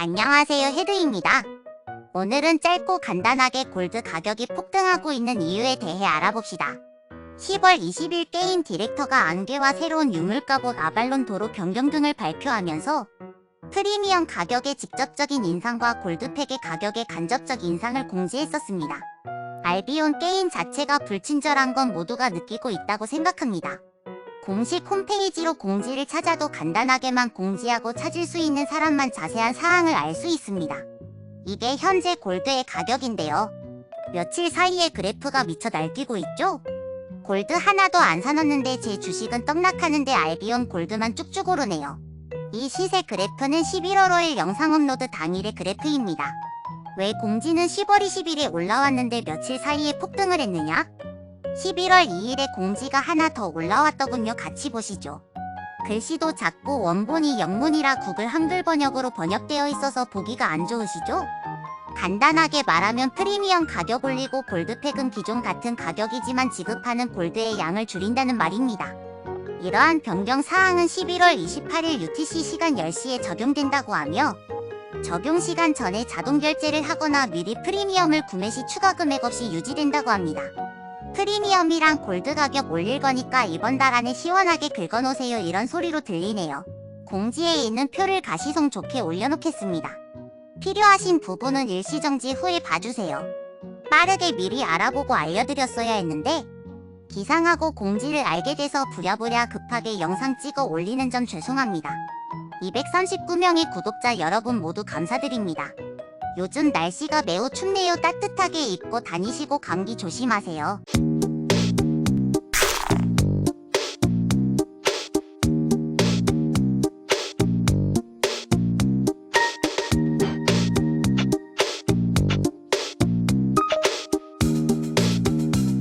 안녕하세요 헤드입니다. 오늘은 짧고 간단하게 골드 가격이 폭등하고 있는 이유에 대해 알아봅시다. 10월 20일 게임 디렉터가 안개와 새로운 유물가봇 아발론 도로 변경 등을 발표하면서 프리미엄 가격의 직접적인 인상과 골드팩의 가격의 간접적 인상을 공지했었습니다. 알비온 게임 자체가 불친절한 건 모두가 느끼고 있다고 생각합니다. 공식 홈페이지로 공지를 찾아도 간단하게만 공지하고 찾을 수 있는 사람만 자세한 사항을 알 수 있습니다. 이게 현재 골드의 가격인데요. 며칠 사이에 그래프가 미쳐 날뛰고 있죠? 골드 하나도 안 사놨는데 제 주식은 떡락하는데 알비온 골드만 쭉쭉 오르네요. 이 시세 그래프는 11월 5일 영상 업로드 당일의 그래프입니다. 왜 공지는 10월 20일에 올라왔는데 며칠 사이에 폭등을 했느냐? 11월 2일에 공지가 하나 더 올라왔더군요. 같이 보시죠. 글씨도 작고 원본이 영문이라 구글 한글 번역으로 번역되어 있어서 보기가 안 좋으시죠? 간단하게 말하면 프리미엄 가격 올리고 골드팩은 기존 같은 가격이지만 지급하는 골드의 양을 줄인다는 말입니다. 이러한 변경 사항은 11월 28일 UTC 시간 10시에 적용된다고 하며 적용 시간 전에 자동 결제를 하거나 미리 프리미엄을 구매 시 추가 금액 없이 유지된다고 합니다. 프리미엄이랑 골드 가격 올릴 거니까 이번 달 안에 시원하게 긁어놓으세요 이런 소리로 들리네요. 공지에 있는 표를 가시성 좋게 올려놓겠습니다. 필요하신 부분은 일시정지 후에 봐주세요. 빠르게 미리 알아보고 알려드렸어야 했는데 기상하고 공지를 알게 돼서 부랴부랴 급하게 영상 찍어 올리는 점 죄송합니다. 239명의 구독자 여러분 모두 감사드립니다. 요즘 날씨가 매우 춥네요. 따뜻하게 입고 다니시고 감기 조심하세요.